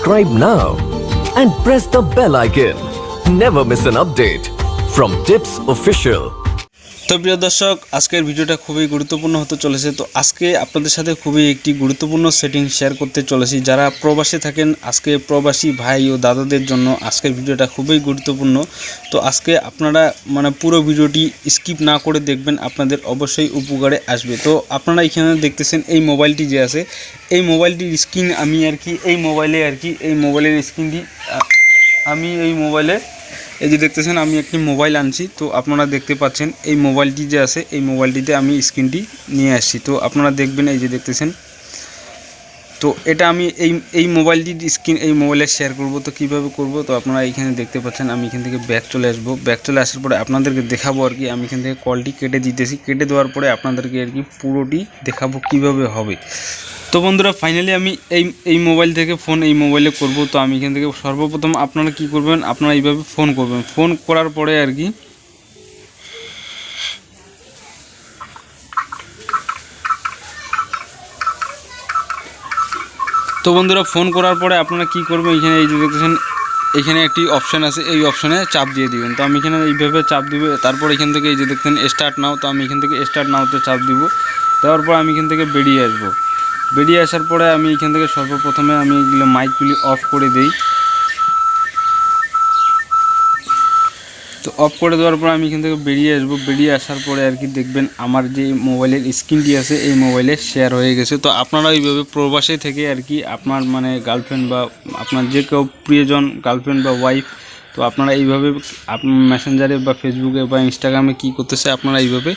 Subscribe now and press the bell icon. Never miss an update from Tips Official. তো প্রিয় দর্শক, আজকের ভিডিওটা খুবই গুরুত্বপূর্ণ হতে চলেছে। তো আজকে আপনাদের সাথে খুবই একটি গুরুত্বপূর্ণ সেটিং শেয়ার করতে চলেছি। যারা প্রবাসে থাকেন, আজকে প্রবাসী ভাই ও দাদাদের জন্য আজকের ভিডিওটা খুবই গুরুত্বপূর্ণ। তো আজকে আপনারা মানে পুরো ভিডিওটি স্কিপ না করে দেখবেন, আপনাদের অবশ্যই উপকারে আসবে। তো আপনারা এখানে দেখতেছেন এই মোবাইলটি যে আছে, এই মোবাইলটির স্ক্রিন আমি আর কি, এই মোবাইলে আর কি, এই মোবাইলের স্ক্রিনটি আমি এই মোবাইলে এই যে দেখতেছেন, আমি একটি মোবাইল আনছি। তো আপনারা দেখতে পাচ্ছেন, এই মোবাইলটি যে আছে, এই মোবাইলটিতে আমি স্ক্রিনটি নিয়ে আসছি। তো আপনারা দেখবেন, এই যে দেখতেছেন। তো এটা আমি এই এই মোবাইলটির স্ক্রিন, এই মোবাইলে শেয়ার করব। তো কীভাবে করব? তো আপনারা এখানে দেখতে পাচ্ছেন, আমি এখান থেকে ব্যাক চলে আসব। ব্যাক চলে আসার পরে আপনাদেরকে দেখাবো আর কি। আমি এখান থেকে কলটি কেটে দিতেছি। কেটে দেওয়ার পরে আপনাদেরকে আর কি পুরোটি দেখাবো কীভাবে হবে। তো বন্ধুরা ফাইনালি আমি এই এই মোবাইল থেকে ফোন এই মোবাইলে করব। তো আমি এখান থেকে সর্বপ্রথম আপনারা কি করবেন? আপনারা এইভাবে ফোন করবেন। ফোন করার পরে আর কি তো বন্ধুরা ফোন করার পরে আপনারা কি করবেন? এখানে এই যে দেখতেছেন, এখানে একটি অপশান আছে। এই অপশানে চাপ দিয়ে দিবেন। তো আমি এখানে এইভাবে চাপ দিব। তারপর এখান থেকে এই যে দেখতেন স্টার্ট নাও তো আমি এখান থেকে স্টার্ট নাওতে চাপ দিব। দেওয়ার পর আমি এখান থেকে বেরিয়ে আসব। বেরিয়ে আসার পরে আমি এখান থেকে সর্বপ্রথমে আমি এগুলো মাইকগুলি অফ করে দিই। তো অফ করে দেওয়ার পর আমি এখান থেকে বেরিয়ে আসব। বেরিয়ে আসার পরে আর কি দেখবেন আমার যে মোবাইলের স্ক্রিনটি আছে, এই মোবাইলে শেয়ার হয়ে গেছে। তো আপনারা এইভাবে প্রবাসে থেকে আর কি আপনার মানে গার্লফ্রেন্ড বা আপনার যে কেউ প্রিয়জন গার্লফ্রেন্ড বা ওয়াইফ তো আপনারা এইভাবে আপনার মেসেঞ্জারে বা ফেসবুকে বা ইনস্টাগ্রামে কি করতেছে আপনারা এইভাবে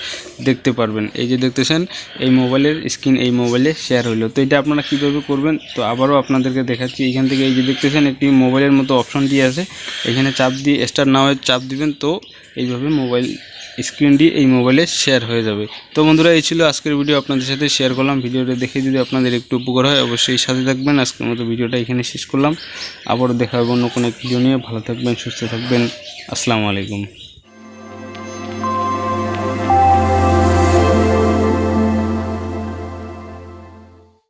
দেখতে পারবেন। এই যে দেখতেছেন, এই মোবাইলের স্ক্রিন এই মোবাইলে শেয়ার হইল। তো এটা আপনারা কীভাবে করবেন? তো আবারও আপনাদেরকে দেখাচ্ছি এখান থেকে এই যে দেখতেছেন, একটি মোবাইলের মতো অপশন দিয়ে আছে। এখানে চাপ দিয়ে স্টার নাওয়ে চাপ দিবেন, তো এইভাবে মোবাইল স্ক্রিনটি এই মোবাইলে শেয়ার হয়ে যাবে। তো বন্ধুরা, এই ছিল আজকের ভিডিও আপনাদের সাথে শেয়ার করলাম। ভিডিওটা দেখে যদি আপনাদের একটু উপকার হয়, অবশ্যই সাথে থাকবেন। আজকের মতো ভিডিওটা এখানে শেষ করলাম। আবারও দেখা হবে অন্য কোনো এক ভিডিও নিয়ে। ভালো থাকবেন, সুস্থ থাকবেন। আসসালামু আলাইকুম।